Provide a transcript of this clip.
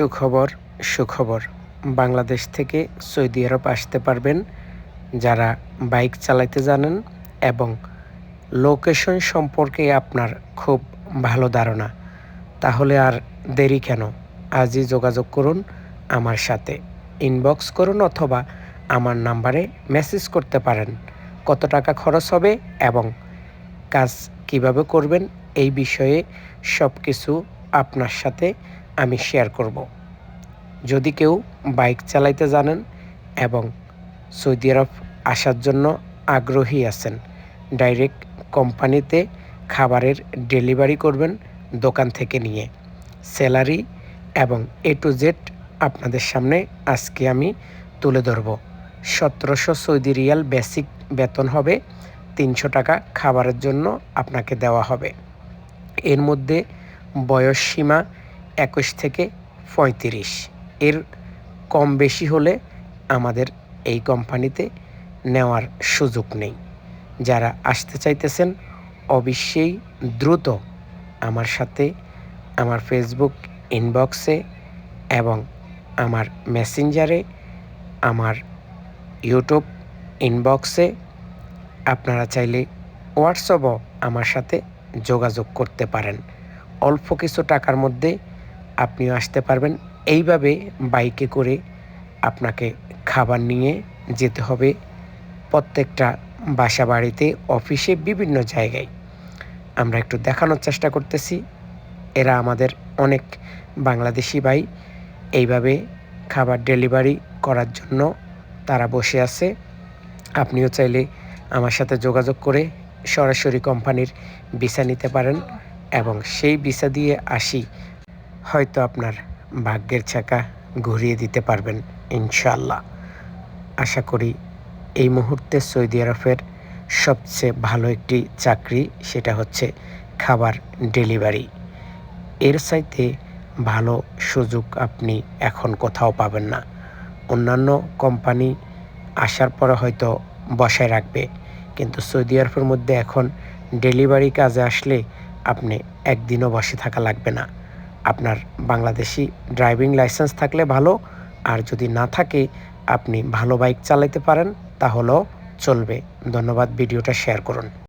সুখবর সুখবর। বাংলাদেশ থেকে সৌদি আরব আসতে পারবেন যারা বাইক চালাতে জানেন এবং লোকেশন সম্পর্কে আপনার খুব ভালো ধারণা। তাহলে আর দেরি কেন? আজই যোগাযোগ করুন আমার সাথে। ইনবক্স করুন অথবা আমার নাম্বারে মেসেজ করতে পারেন। কত টাকা খরচ হবে এবং কাজ কীভাবে করবেন এই বিষয়ে সব কিছু আপনার সাথে আমি শেয়ার করব। যদি কেউ বাইক চালাইতে জানেন এবং সৌদি আরব আসার জন্য আগ্রহী আছেন ডাইরেক্ট কোম্পানিতে খাবারের ডেলিভারি করবেন দোকান থেকে নিয়ে। স্যালারি এবং এ টু জেড আপনাদের সামনে আজকে আমি তুলে ধরব। সতেরোশো সৌদি রিয়াল বেসিক বেতন হবে, তিনশো টাকা খাবারের জন্য আপনাকে দেওয়া হবে। এর মধ্যে বয়স সীমা একুশ থেকে পঁয়ত্রিশ। এর কম বেশি হলে আমাদের এই কোম্পানিতে নেওয়ার সুযোগ নেই। যারা আসতে চাইতেছেন, অবশ্যই দ্রুত আমার সাথে আমার ফেসবুক ইনবক্সে এবং আমার মেসেঞ্জারে, আমার ইউটিউব ইনবক্সে আপনারা চাইলে হোয়াটসঅ্যাপও আমার সাথে যোগাযোগ করতে পারেন। অল্প কিছু টাকার মধ্যে আপনিও আসতে পারবেন। এইভাবে বাইকে করে আপনাকে খাবার নিয়ে যেতে হবে প্রত্যেকটা বাসা বাড়িতে অফিসে, বিভিন্ন জায়গায়। আমরা একটু দেখানোর চেষ্টা করতেছি। এরা আমাদের অনেক বাংলাদেশি ভাই। এইভাবে খাবার ডেলিভারি করার জন্য তারা বসে আছে। আপনিও চাইলে আমার সাথে যোগাযোগ করে সরাসরি কোম্পানির ভিসা নিতে পারেন এবং সেই ভিসা দিয়ে আসি হয়তো আপনার ভাগ্যের চাকা ঘুরিয়ে দিতে পারবেন ইনশাল্লাহ আশা করি এই মুহূর্তে সৌদি আরবের সবচেয়ে ভালো একটি চাকরি সেটা হচ্ছে খাবার ডেলিভারি। এর চাইতে ভালো সুযোগ আপনি এখন কোথাও পাবেন না। অন্যান্য কোম্পানি আসার পরে হয়তো বসায় রাখবে, কিন্তু সৌদি আরবের মধ্যে এখন ডেলিভারি কাজে আসলে আপনি একদিনও বসে থাকা লাগবে না। আপনার বাংলাদেশি ড্রাইভিং লাইসেন্স থাকলে ভালো, আর যদি না থাকে, আপনি ভালো বাইক চালাতে পারেন তাহলেও চলবে। ধন্যবাদ, ভিডিওটা শেয়ার করুন।